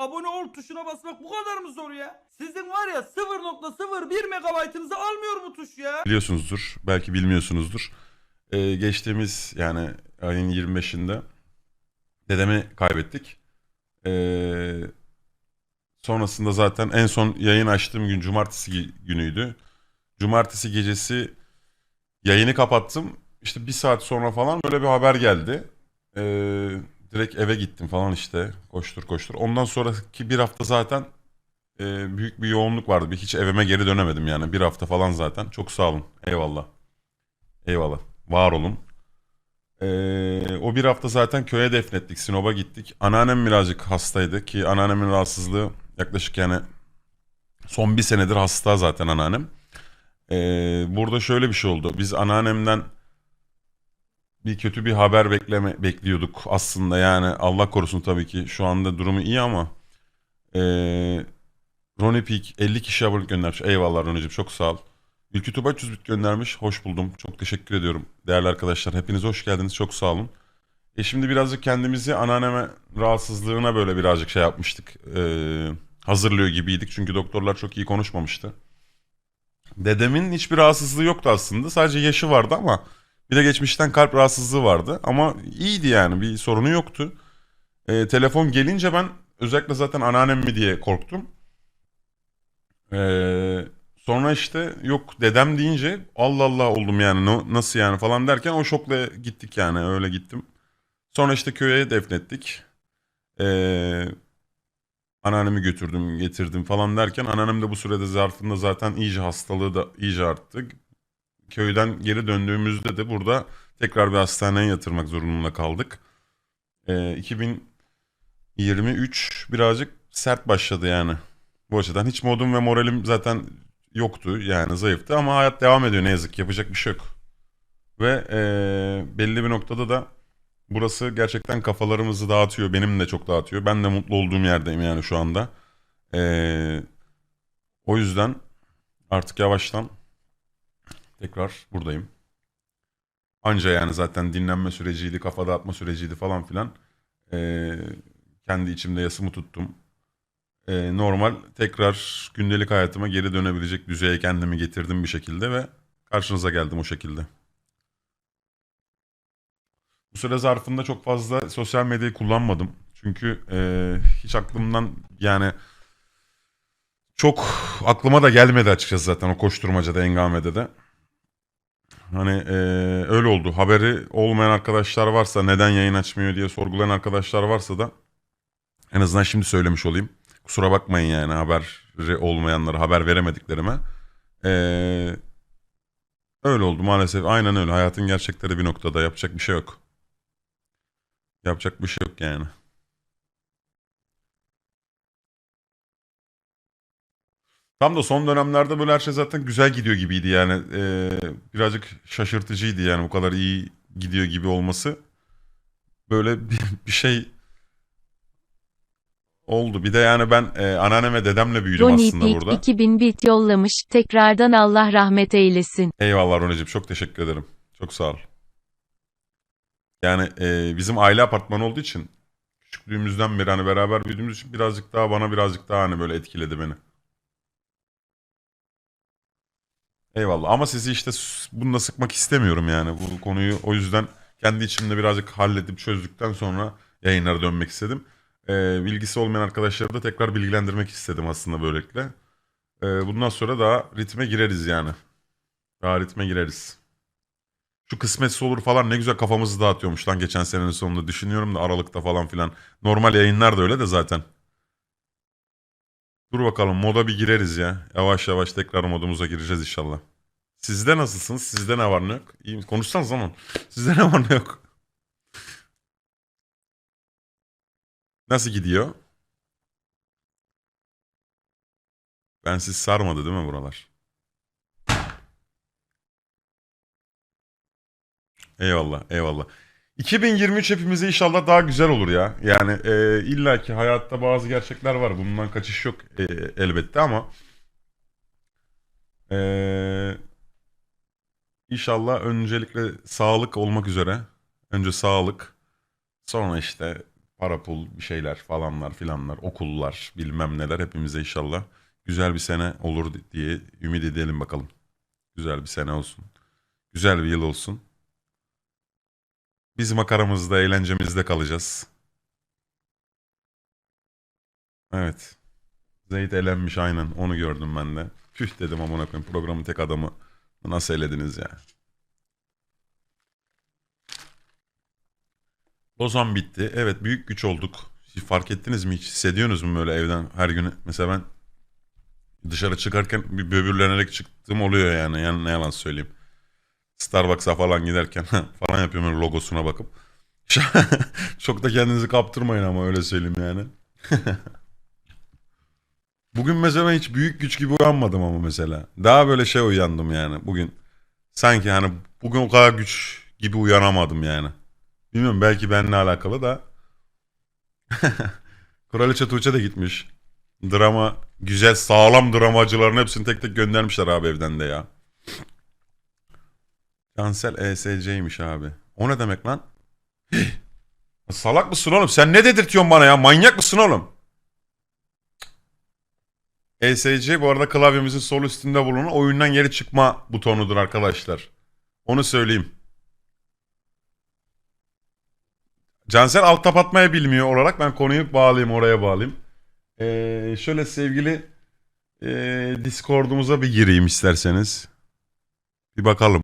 abone ol tuşuna basmak bu kadar mı zor ya? Sizin var ya 0.01 megabaytınızı almıyor bu tuş ya. biliyorsunuzdur. Belki bilmiyorsunuzdur. Ee, geçtiğimiz yani ayın 25'inde dedemi kaybettik. Ee, sonrasında zaten en son yayın açtığım gün cumartesi günüydü. Cumartesi gecesi yayını kapattım. İşte bir saat sonra falan böyle bir haber geldi. Ee, direkt eve gittim falan işte koştur koştur. Ondan sonraki bir hafta zaten e, büyük bir yoğunluk vardı. Bir hiç evime geri dönemedim yani. Bir hafta falan zaten. Çok sağ olun. Eyvallah. Eyvallah. Var olun. Ee, o bir hafta zaten köye defnettik. Sinop'a gittik. Anneannem birazcık hastaydı ki anneannemin rahatsızlığı yaklaşık yani son bir senedir hasta zaten anneannem. Ee, burada şöyle bir şey oldu. Biz anneannemden bir kötü bir haber bekleme bekliyorduk aslında yani Allah korusun tabii ki şu anda durumu iyi ama ee, Ronnie Peak 50 kişi abonelik göndermiş. Eyvallah Ronnie'cim çok sağ ol. Ülkü Tuba 300 bit göndermiş. Hoş buldum. Çok teşekkür ediyorum. Değerli arkadaşlar hepiniz hoş geldiniz. Çok sağ olun. E şimdi birazcık kendimizi anneanneme rahatsızlığına böyle birazcık şey yapmıştık. Ee, hazırlıyor gibiydik. Çünkü doktorlar çok iyi konuşmamıştı. Dedemin hiçbir rahatsızlığı yoktu aslında. Sadece yaşı vardı ama bir de geçmişten kalp rahatsızlığı vardı. Ama iyiydi yani bir sorunu yoktu. Ee, telefon gelince ben özellikle zaten anneannem mi diye korktum. Ee, sonra işte yok dedem deyince Allah Allah oldum yani no- nasıl yani falan derken o şokla gittik yani öyle gittim. Sonra işte köye defnettik. Ee, anneannemi götürdüm getirdim falan derken anneannem de bu sürede zarfında zaten iyice hastalığı da iyice arttı. Köyden geri döndüğümüzde de burada tekrar bir hastaneye yatırmak zorunda kaldık. Ee, 2023 birazcık sert başladı yani. Bu açıdan hiç modum ve moralim zaten yoktu yani zayıftı ama hayat devam ediyor ne yazık yapacak bir şey yok. Ve eee, belli bir noktada da burası gerçekten kafalarımızı dağıtıyor. Benim de çok dağıtıyor. Ben de mutlu olduğum yerdeyim yani şu anda. Eee, o yüzden artık yavaştan tekrar buradayım. Anca yani zaten dinlenme süreciydi, kafa dağıtma süreciydi falan filan. Eee, kendi içimde yasımı tuttum e, normal tekrar gündelik hayatıma geri dönebilecek düzeye kendimi getirdim bir şekilde ve karşınıza geldim o şekilde. Bu süre zarfında çok fazla sosyal medyayı kullanmadım. Çünkü e, hiç aklımdan yani çok aklıma da gelmedi açıkçası zaten o koşturmacada, engamede de. Hani e, öyle oldu. Haberi olmayan arkadaşlar varsa neden yayın açmıyor diye sorgulayan arkadaşlar varsa da en azından şimdi söylemiş olayım. Kusura bakmayın yani haberi olmayanlara haber veremediklerime. Ee, öyle oldu maalesef. Aynen öyle. Hayatın gerçekleri bir noktada yapacak bir şey yok. Yapacak bir şey yok yani. Tam da son dönemlerde böyle her şey zaten güzel gidiyor gibiydi yani. Ee, birazcık şaşırtıcıydı yani bu kadar iyi gidiyor gibi olması. Böyle bir, bir şey oldu. Bir de yani ben e, anneannem ve dedemle büyüdüm Ronnie aslında Peak burada. 2000 bit yollamış. Tekrardan Allah rahmet eylesin. Eyvallah Roneciğim çok teşekkür ederim. Çok sağ ol. Yani e, bizim aile apartmanı olduğu için küçüklüğümüzden beri hani beraber büyüdüğümüz için birazcık daha bana birazcık daha hani böyle etkiledi beni. Eyvallah ama sizi işte s- bununla sıkmak istemiyorum yani bu konuyu o yüzden kendi içimde birazcık halledip çözdükten sonra yayınlara dönmek istedim. E, bilgisi olmayan arkadaşları da tekrar bilgilendirmek istedim aslında böylelikle. E, bundan sonra daha ritme gireriz yani. Daha ritme gireriz. Şu kısmetse olur falan ne güzel kafamızı dağıtıyormuş lan geçen senenin sonunda. Düşünüyorum da Aralık'ta falan filan. Normal yayınlar da öyle de zaten. Dur bakalım moda bir gireriz ya. Yavaş yavaş tekrar modumuza gireceğiz inşallah. Sizde nasılsınız? Sizde ne var ne yok? İyi mi? Konuşsanız zaman. Sizde ne var ne yok? Nasıl gidiyor? Ben siz sarmadı değil mi buralar? Eyvallah, eyvallah. 2023 hepimize inşallah daha güzel olur ya. Yani e, illa ki hayatta bazı gerçekler var. Bundan kaçış yok e, elbette ama e, inşallah öncelikle sağlık olmak üzere. Önce sağlık, sonra işte para pul bir şeyler falanlar filanlar okullar bilmem neler hepimize inşallah güzel bir sene olur diye ümit edelim bakalım. Güzel bir sene olsun. Güzel bir yıl olsun. Biz makaramızda, eğlencemizde kalacağız. Evet. Zeyt elenmiş aynen. Onu gördüm ben de. Püh dedim amına koyayım. Programın tek adamı nasıl elediniz ya? Ozan bitti. Evet büyük güç olduk. Siz fark ettiniz mi hiç? Hissediyorsunuz mu böyle evden her gün? Mesela ben dışarı çıkarken bir böbürlenerek çıktığım oluyor yani. Yani ne yalan söyleyeyim. Starbucks'a falan giderken falan yapıyorum öyle logosuna bakıp. Çok da kendinizi kaptırmayın ama öyle söyleyeyim yani. Bugün mesela hiç büyük güç gibi uyanmadım ama mesela. Daha böyle şey uyandım yani bugün. Sanki hani bugün o kadar güç gibi uyanamadım yani. Bilmiyorum belki benimle alakalı da. Kraliçe Tuğçe de gitmiş. Drama, güzel sağlam dramacıların hepsini tek tek göndermişler abi evden de ya. Cansel ESC'ymiş abi. O ne demek lan? Salak mısın oğlum? Sen ne dedirtiyorsun bana ya? Manyak mısın oğlum? ESC bu arada klavyemizin sol üstünde bulunan oyundan geri çıkma butonudur arkadaşlar. Onu söyleyeyim. Cansel alt tap atmayı bilmiyor olarak ben konuyu bağlayayım oraya bağlayayım. Ee, şöyle sevgili ee, Discord'umuza bir gireyim isterseniz. Bir bakalım.